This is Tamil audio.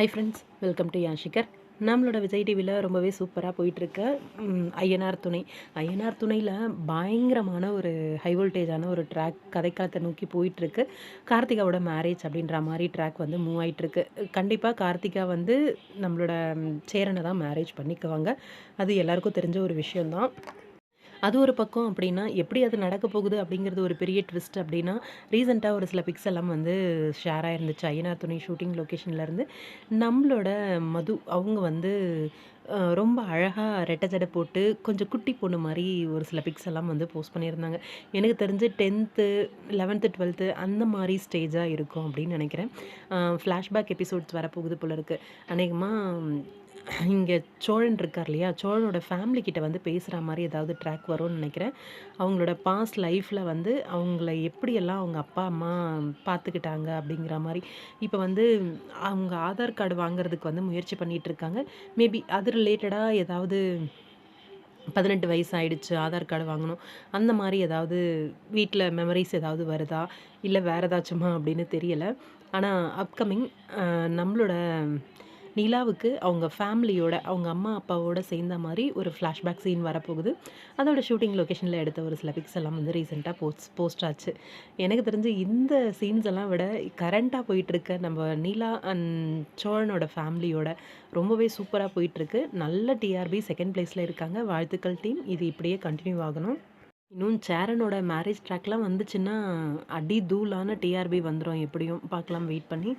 ஹை ஃப்ரெண்ட்ஸ் வெல்கம் டு யாஷிகர் நம்மளோட விஜய் டிவியில் ரொம்பவே சூப்பராக போயிட்டுருக்க. ஐயனார் துணை. ஐயனார் துணையில் பயங்கரமான ஒரு ஹை வோல்டேஜான ஒரு ட்ராக் கதைக்காலத்தை நோக்கி போயிட்டுருக்கு. கார்த்திகாவோட மேரேஜ் அப்படின்ற மாதிரி ட்ராக் வந்து மூவ் ஆகிட்டுருக்கு கண்டிப்பாக கார்த்திகா வந்து நம்மளோட சேரனை தான் மேரேஜ் பண்ணிக்குவாங்க. அது எல்லாருக்கும் தெரிஞ்ச ஒரு விஷயந்தான் அது ஒரு பக்கம் அப்படின்னா எப்படி அது நடக்க போகுது அப்படிங்கிறது ஒரு பெரிய ட்விஸ்ட் அப்படின்னா ரீசெண்டாக ஒரு சில பிக்ஸ் எல்லாம் வந்து ஷேர் ஆயிருந்துச்சு. ஐயனார் துணை ஷூட்டிங் லொக்கேஷன்லேருந்து நம்மளோட மது அவங்க வந்து ரொம்ப அழகாக ரெட்டை ஜடை போட்டு கொஞ்சம் குட்டி பொண்ணு மாதிரி ஒரு சில பிக்ஸ் எல்லாம் வந்து போஸ்ட் பண்ணியிருந்தாங்க. எனக்கு தெரிஞ்சு டென்த்து லெவன்த்து டுவெல்த்து அந்த மாதிரி ஸ்டேஜாக இருக்கும் அப்படின்னு நினைக்கிறேன். ஃப்ளாஷ்பேக் எபிசோட்ஸ் வரப்போகுது போல இருக்குது அநேகமாக இங்கே சோழன் இருக்கார் இல்லையா? சோழனோட ஃபேமிலி கிட்ட வந்து பேசுகிற மாதிரி ஏதாவது ட்ராக் வரும்னு நினைக்கிறேன். அவங்களோட பாஸ்ட் லைஃப்பில் வந்து அவங்கள எப்படியெல்லாம் அவங்க அப்பா அம்மா பார்த்துக்கிட்டாங்க அப்படிங்கிற மாதிரி இப்போ வந்து அவங்க ஆதார் கார்டு வாங்குறதுக்கு வந்து முயற்சி பண்ணிகிட்டு இருக்காங்க மேபி அது ரிலேட்டடாக ஏதாவது பதினெட்டு வயசு ஆயிடுச்சு ஆதார் கார்டு வாங்கணும். அந்த மாதிரி ஏதாவது வீட்டில் மெமரிஸ் ஏதாவது வருதா? இல்லை வேறு ஏதாச்சுமா அப்படின்னு தெரியலை. ஆனால் அப்கமிங் நம்மளோட நிலாவுக்கு அவங்க ஃபேமிலியோட அவங்க அம்மா அப்பாவோட சேர்ந்த மாதிரி ஒரு ஃப்ளாஷ்பேக் சீன் வரப்போகுது. அதோட ஷூட்டிங் லொக்கேஷனில் எடுத்த ஒரு சில பிக்ஸ் எல்லாம் வந்து ரீசெண்டாக போஸ்ட் போஸ்ட் ஆச்சு. எனக்கு தெரிஞ்சு இந்த சீன்ஸ் எல்லாம் விட கரண்ட்டாக போயிட்டுருக்க நம்ம நீலா அண்ட் சோழனோட ஃபேமிலியோட ரொம்பவே சூப்பராக போயிட்டுருக்கு. நல்ல டிஆர்பி செகண்ட் பிளேஸில் இருக்காங்க. வாழ்த்துக்கள் டீம் இது இப்படியே கண்டினியூ ஆகணும். இன்னும் சேரனோட மேரேஜ் ட்ராக்லாம் வந்துச்சுன்னா அடி தூளான டிஆர்பி வந்துடும் எப்படியும் பார்க்கலாம். வெயிட் பண்ணி.